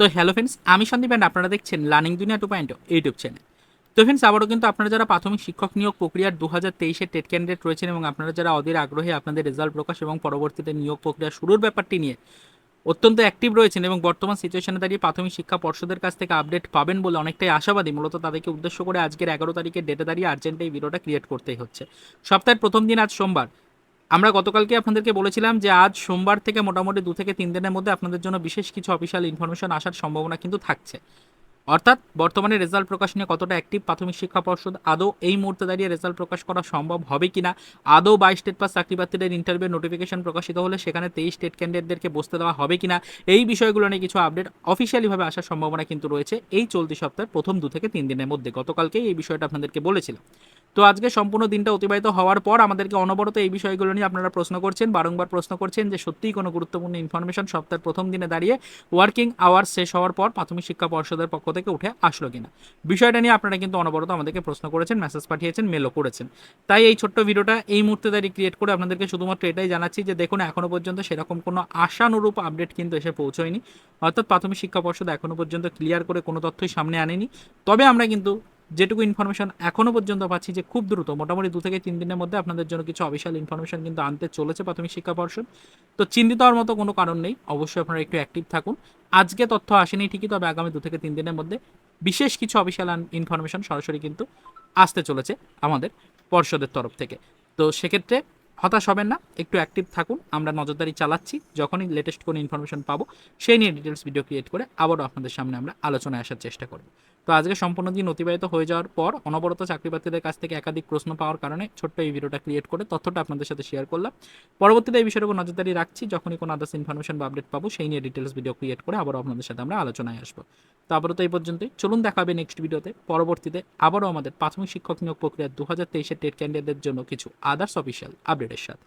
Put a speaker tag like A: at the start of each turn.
A: তো hello friends আমি Sandeep and আপনারা দেখছেন learning Duniya two point YouTube channel তো ফ্রেন্ডস আবারও কিন্তু আপনারা যারা প্রাথমিক শিক্ষক নিয়োগ প্রক্রিয়ার দু হাজার তেইশে টেট ক্যান্ডিডেট রয়েছেন এবং আপনারা যারা অধীর আগ্রহে আপনাদের রেজাল্ট প্রকাশ এবং পরবর্তীতে নিয়োগ প্রক্রিয়া শুরুর ব্যাপারটি নিয়ে অত্যন্ত অ্যাক্টিভ রয়েছেন এবং বর্তমান সিচুয়েশনে দাঁড়িয়ে প্রাথমিক শিক্ষা পর্ষদের কাছ থেকে আপডেট পাবেন বলে অনেকটাই আশাবাদী, মূলত তাদেরকে উদ্দেশ্য করে আজকের এগারো তারিখের ডেটে দাঁড়িয়ে আর্জেন্ট এই ভিডিওটা ক্রিয়েট করতেই হচ্ছে। সপ্তাহের প্রথম দিন আজ সোমবার আমরা গতকালকে আপনাদেরকে বলেছিলাম যে আজ সোমবার থেকে মোটামুটি দু থেকে তিন দিনের মধ্যে আপনাদের জন্য বিশেষ কিছু অফিসিয়াল ইনফরমেশন আসার সম্ভাবনা কিন্তু থাকছে। অর্থাৎ বর্তমানে রেজাল্ট প্রকাশ নিয়ে কতটা অ্যাক্টিভ প্রাথমিক শিক্ষা পর্ষদ, আদৌ এই মুহূর্তে দাঁড়িয়ে রেজাল্ট প্রকাশ করা সম্ভব হবে কিনা, আদৌ বাইশ স্টেট পাস চাকরি প্রার্থীদের ইন্টারভিউ নোটিফিকেশন প্রকাশিত হলে সেখানে তেইশ স্টেট ক্যান্ডিডেটদেরকে বসতে দেওয়া হবে কিনা, এই বিষয়গুলো নিয়ে কিছু আপডেট অফিসিয়ালিভাবে আসার সম্ভাবনা কিন্তু রয়েছে এই চলতি সপ্তাহের প্রথম দু থেকে তিন দিনের মধ্যে। গতকালকেই এই বিষয়টা আপনাদেরকে বলেছিলাম। তো আজকে সম্পূর্ণ দিনটা অতিবাহিত হওয়ার পর আমাদেরকে অনবরত এই বিষয়গুলো নিয়ে আপনারা প্রশ্ন করছেন, বারংবার প্রশ্ন করছেন যে সত্যিই কোনো গুরুত্বপূর্ণ ইনফরমেশন সপ্তাহের প্রথম দিনে দাঁড়িয়ে ওয়ার্কিং আওয়ার শেষ হওয়ার পর প্রাথমিক শিক্ষা পর্ষদের পক্ষ থেকে উঠে আসলো কিনা? বিষয়টা নিয়ে আপনারা কিন্তু অনবরত আমাদেরকে প্রশ্ন করেছেন মেসেজ পাঠিয়েছেন মেলও করেছেন। তাই এই ছোট্ট ভিডিওটা এই মুহূর্তে দাঁড়িয়ে ক্রিয়েট করে আপনাদেরকে শুধুমাত্র এটাই জানাচ্ছি যে দেখুন এখনও পর্যন্ত সেরকম কোনো আশানুরূপ আপডেট কিন্তু এসে পৌঁছয়নি। অর্থাৎ প্রাথমিক শিক্ষা পর্ষদ এখনও পর্যন্ত ক্লিয়ার করে কোনো তথ্যই সামনে আনেনি। তবে আমরা কিন্তু যেটুকু ইনফরমেশন এখনও পর্যন্ত পাচ্ছি যে খুব দ্রুত, মোটামুটি দু থেকে তিন দিনের মধ্যে আপনাদের জন্য কিছু অফিসিয়াল ইনফরমেশন কিন্তু আনতে চলেছে প্রাথমিক শিক্ষা পর্ষদ। তো চিন্তিত হওয়ার মতো কোনো কারণ নেই, অবশ্যই আপনারা একটু অ্যাক্টিভ থাকুন। আজকে তথ্য আসেনি ঠিকই, তবে আগামী দু থেকে তিন দিনের মধ্যে বিশেষ কিছু অফিসিয়াল ইনফরমেশন সরাসরি কিন্তু আসতে চলেছে আমাদের পর্ষদের তরফ থেকে। তো সেক্ষেত্রে হতাশ হবেন না, একটু অ্যাক্টিভ থাকুন, আমরা নজরদারি চালাচ্ছি, যখনই লেটেস্ট কোনো ইনফরমেশন পাবো, সেই নিয়ে ডিটেলস ভিডিও ক্রিয়েট করে আবারও আপনাদের সামনে আমরা আলোচনায় আসার চেষ্টা করব। তো আজকে সম্পূর্ণ দিন অতিবাহিত হয়ে যাওয়ার পর অনবরত চাকরিপ্রার্থীদের কাছ থেকে একাধিক প্রশ্ন পাওয়ার কারণে ছোট্ট এই ভিডিওটা ক্রিয়েট করে তথ্যটা আপনাদের সাথে শেয়ার করলাম। পরবর্তীতে এই বিষয়ের উপর নজরদারি রাখছি। যখনই কোনো আদার্স ইনফরমেশন বা আপডেট পাবো, সেই নিয়ে ডিটেলস ভিডিও ক্রিয়েট করে আবারও আপনাদের সাথে আমরা আলোচনায় আসব। তো আবারও তো এই পর্যন্তই। চলুন দেখা হবে নেক্সট ভিডিওতে পরবর্তীতে আবারও আমাদের প্রাথমিক শিক্ষক নিয়োগ প্রক্রিয়া দু হাজার তেইশের টেট ক্যান্ডিডেটদের জন্য কিছু আদার্স অফিসিয়াল আপডেটের সাথে।